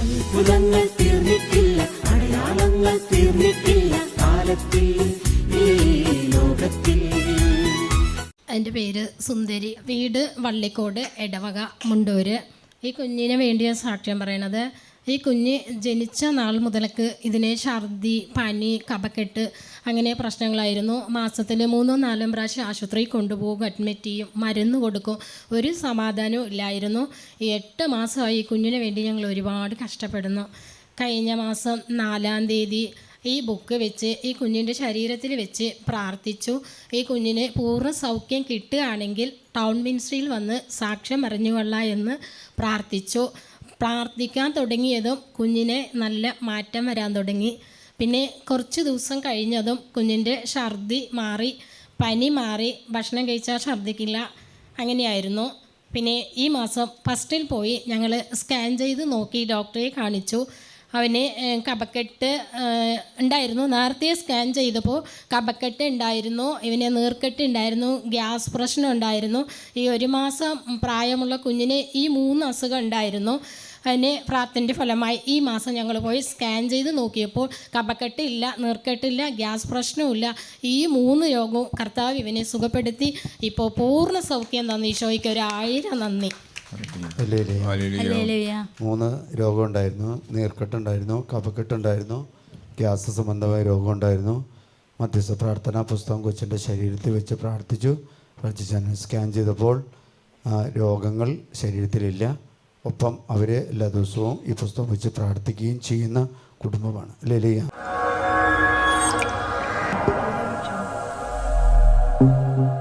അത്ഭുതങ്ങൾ തീർന്നിട്ടില്ല അടയാളങ്ങൾ തീർന്നിട്ടില്ല കാലത്തിൽ ഈ ലോകത്തിൽ. എന്റെ പേര് സുന്ദരി. വീട് വള്ളിക്കോട് എടവക മുണ്ടൂര്. ഈ കുഞ്ഞിനെ വേണ്ടിയ സാക്ഷ്യം പറയണത്. ഈ കുഞ്ഞ് ജനിച്ച നാൾ മുതലക്ക് ഇതിന് ഛർദി പനി കപക്കെട്ട് അങ്ങനെ പ്രശ്നങ്ങളായിരുന്നു. മാസത്തിൽ മൂന്നോ നാലോ പ്രാവശ്യം ആശുപത്രിയിൽ കൊണ്ടുപോകും അഡ്മിറ്റ് ചെയ്യും മരുന്ന് കൊടുക്കും. ഒരു സമാധാനവും ഇല്ലായിരുന്നു. എട്ട് മാസമായി ഈ കുഞ്ഞിന് വേണ്ടി ഞങ്ങൾ ഒരുപാട് കഷ്ടപ്പെടുന്നു. കഴിഞ്ഞ മാസം നാലാം തീയതി ഈ ബുക്ക് വെച്ച് ഈ കുഞ്ഞിന്റെ ശരീരത്തിൽ വെച്ച് പ്രാർത്ഥിച്ചു. ഈ കുഞ്ഞിന് പൂർണ സൗഖ്യം കിട്ടുകയാണെങ്കിൽ ടൗൺ മിനിസ്ട്രിയിൽ വന്ന് സാക്ഷ്യം അറിഞ്ഞുകൊള്ളാം എന്ന് പ്രാർത്ഥിച്ചു. പ്രാർത്ഥിക്കാൻ തുടങ്ങിയതും കുഞ്ഞിനെ നല്ല മാറ്റം വരാൻ തുടങ്ങി. പിന്നെ കുറച്ച് ദിവസം കഴിഞ്ഞതും കുഞ്ഞിന്റെ ഛർദി മാറി പനി മാറി ഭക്ഷണം കഴിച്ചാൽ ഛർദ്ദിക്കില്ല അങ്ങനെയായിരുന്നു. പിന്നെ ഈ മാസം ഫസ്റ്റിൽ പോയി ഞങ്ങൾ സ്കാൻ ചെയ്ത് നോക്കി ഡോക്ടറെ കാണിച്ചു. അവന് കപക്കെട്ട് ഉണ്ടായിരുന്നു. നേരത്തെ സ്കാൻ ചെയ്തപ്പോൾ കപക്കെട്ട് ഉണ്ടായിരുന്നു. ഇവന് നീർക്കെട്ട് ഉണ്ടായിരുന്നു. ഗ്യാസ് പ്രശ്നം ഉണ്ടായിരുന്നു. ഈ ഒരു മാസം പ്രായമുള്ള കുഞ്ഞിന് ഈ മൂന്ന് അസുഖം ഉണ്ടായിരുന്നു. അതിന് പ്രാർത്ഥന്റെ ഫലമായി ഈ മാസം ഞങ്ങൾ പോയി സ്കാൻ ചെയ്ത് നോക്കിയപ്പോൾ കപക്കെട്ടില്ല നീർക്കെട്ടില്ല ഗ്യാസ് പ്രശ്നവുമില്ല ഈ മൂന്ന് രോഗവും കർത്താവ് ഇവനെ സുഖപ്പെടുത്തി. ഇപ്പോൾ പൂർണ സൗഖ്യം തന്നു. ഈശോയ്ക്ക് ഒരു ആയിരം നന്ദി. മൂന്ന് രോഗം ഉണ്ടായിരുന്നു നീർക്കെട്ടുണ്ടായിരുന്നു. കഫക്കെട്ടുണ്ടായിരുന്നു. ഗ്യാസ് സംബന്ധമായ രോഗം ഉണ്ടായിരുന്നു മധ്യസ്ഥ പ്രാർത്ഥനാ പുസ്തകം കൊച്ചിന്റെ ശരീരത്തിൽ വെച്ച് പ്രാർത്ഥിച്ചു. പ്രാർത്ഥിച്ചു സ്കാൻ ചെയ്തപ്പോൾ രോഗങ്ങൾ ശരീരത്തിലില്ല. ഒപ്പം അവർ എല്ലാ ദിവസവും ഈ പുസ്തകം വെച്ച് പ്രാർത്ഥിക്കുകയും ചെയ്യുന്ന കുടുംബമാണ്. ലലിയ thank you